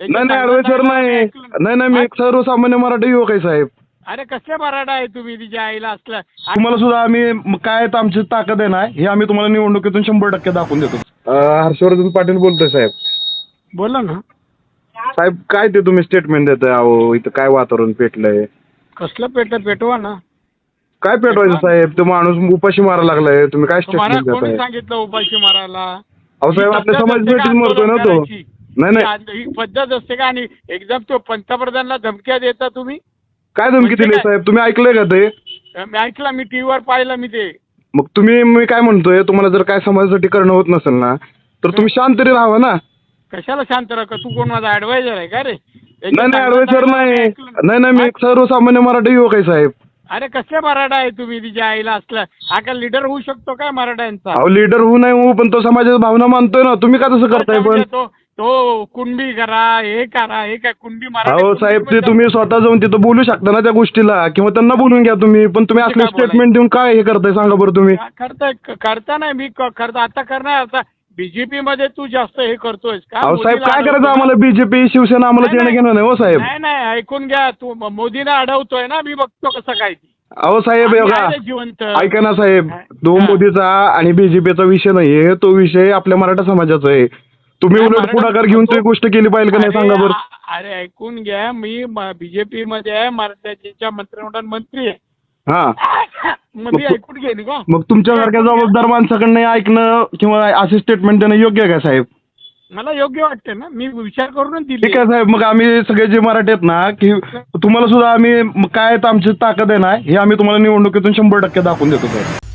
नाही नाही ऍडवायसर नाही नाही नाही मी एक सर्वसामान्य मराठी युवक आहे साहेब. अरे कसले मराठा आहे तुम्ही? तिच्या आईला असलं. तुम्हाला सुद्धा आम्ही म- काय आमची ताकद आहे ना हे आम्ही तुम्हाला निवडणुकीतून शंभर टक्के दाखवून देतो. अं, हर्षवर्धन पाटील बोलतोय साहेब. बोला ना. साहेब काय ते तुम्ही स्टेटमेंट देताय? अहो इथं काय वातावरण पेटलंय? कसलं पेट पेटवा ना. काय पेटवायचं साहेब? तो माणूस उपाशी मारायला लागलाय. तुम्ही काय तुम्हाला स्टेटमेंट कोणी देताय सांगितलं उपाशी मारायला? अहो साहेब आपल्या का मरतोय ना तो? नाही नाही. ही ही पद्धत असते का? आणि एकदम तो पंतप्रधानला धमक्या देता तुम्ही? काय धमकी म्हणजे दिली काय? साहेब? तुम्ही ऐकलंय का ते? मी ऐकलं मी टीव्हीवर पाहिलं मी ते. मग तुम्ही मी काय म्हणतोय तुम्हाला जर काय समाजासाठी करणं होत नसेल ना तर तुम्ही शांत तरी राहावा ना. कशाला शांत राहा? तू कोण माझा ऍडवायझर आहे का रे? नाही नाही ऍडवायसर नाही. नाही नाही मी एक सर्वसामान्य मराठी युवक आहे साहेब. अरे कसले मराठा आहे तुम्ही? तिच्या आईला असलं. हा का लिडर होऊ शकतो काय मराठ्यांचा? अहो लीडर होऊ नाही होऊ पण तो समाजाच्या भावना मानतोय ना. तुम्ही का तसं करताय पण? म्हणजे तो तो कुणबी करा हे करा हे काय कुणबी मराठी अहो कुणबी साहेब ते तुम्ही स्वतः जाऊन तिथं बोलू शकता ना त्या गोष्टीला किंवा त्यांना बोलून घ्या तुम्ही. पण तुम्ही असले काय बोलायचं? स्टेटमेंट देऊन काय हे करताय सांगा बरं तुम्ही. करताय करता नाही मी क- करता. आता करणार आता. बीजेपी मध्ये तू जास्त हे करतोयस. का अहो साहेब मोदीला काय करायचं अडवतोय? आम्हाला बीजेपी शिवसेना आम्हाला देणं नाही. घेणं नाही हो साहेब. नाही नाही ऐकून घ्या. तू म- मोदीला अडवतोय ना मी बघतो कसं काय ती. अहो साहेब आम्ही जिवंत. ऐका ना साहेब. तो हा. मोदीचा आणि बीजेपीचा विषय नाहीये. तो विषय आपल्या मराठा समाजाचा आहे. तुम्ही उलट पुढाकार घेऊन ती गोष्ट केली पाहिजे का नाही सांगा बरं? अरे ऐकून घ्या मी बीजेपी मध्ये आहे मराठ्याच्या मंत्रिमंडळ मंत्री आहे. हा. ऐकून घेईन का? मग तुमच्यासारख्या जबाबदार माणसाकडनं ऐकणं किंवा असे स्टेटमेंट देणं योग्य आहे का साहेब? मला योग्य वाटते ना. मी विचार करूनच दिली ठीक आहे साहेब. मग आम्ही सगळे जे मराठी आहेत ना की तुम्हाला सुद्धा आम्ही काय आमची ताकद आहे ना हे आम्ही तुम्हाला निवडणुकीतून शंभर टक्के दाखवून देतो साहेब.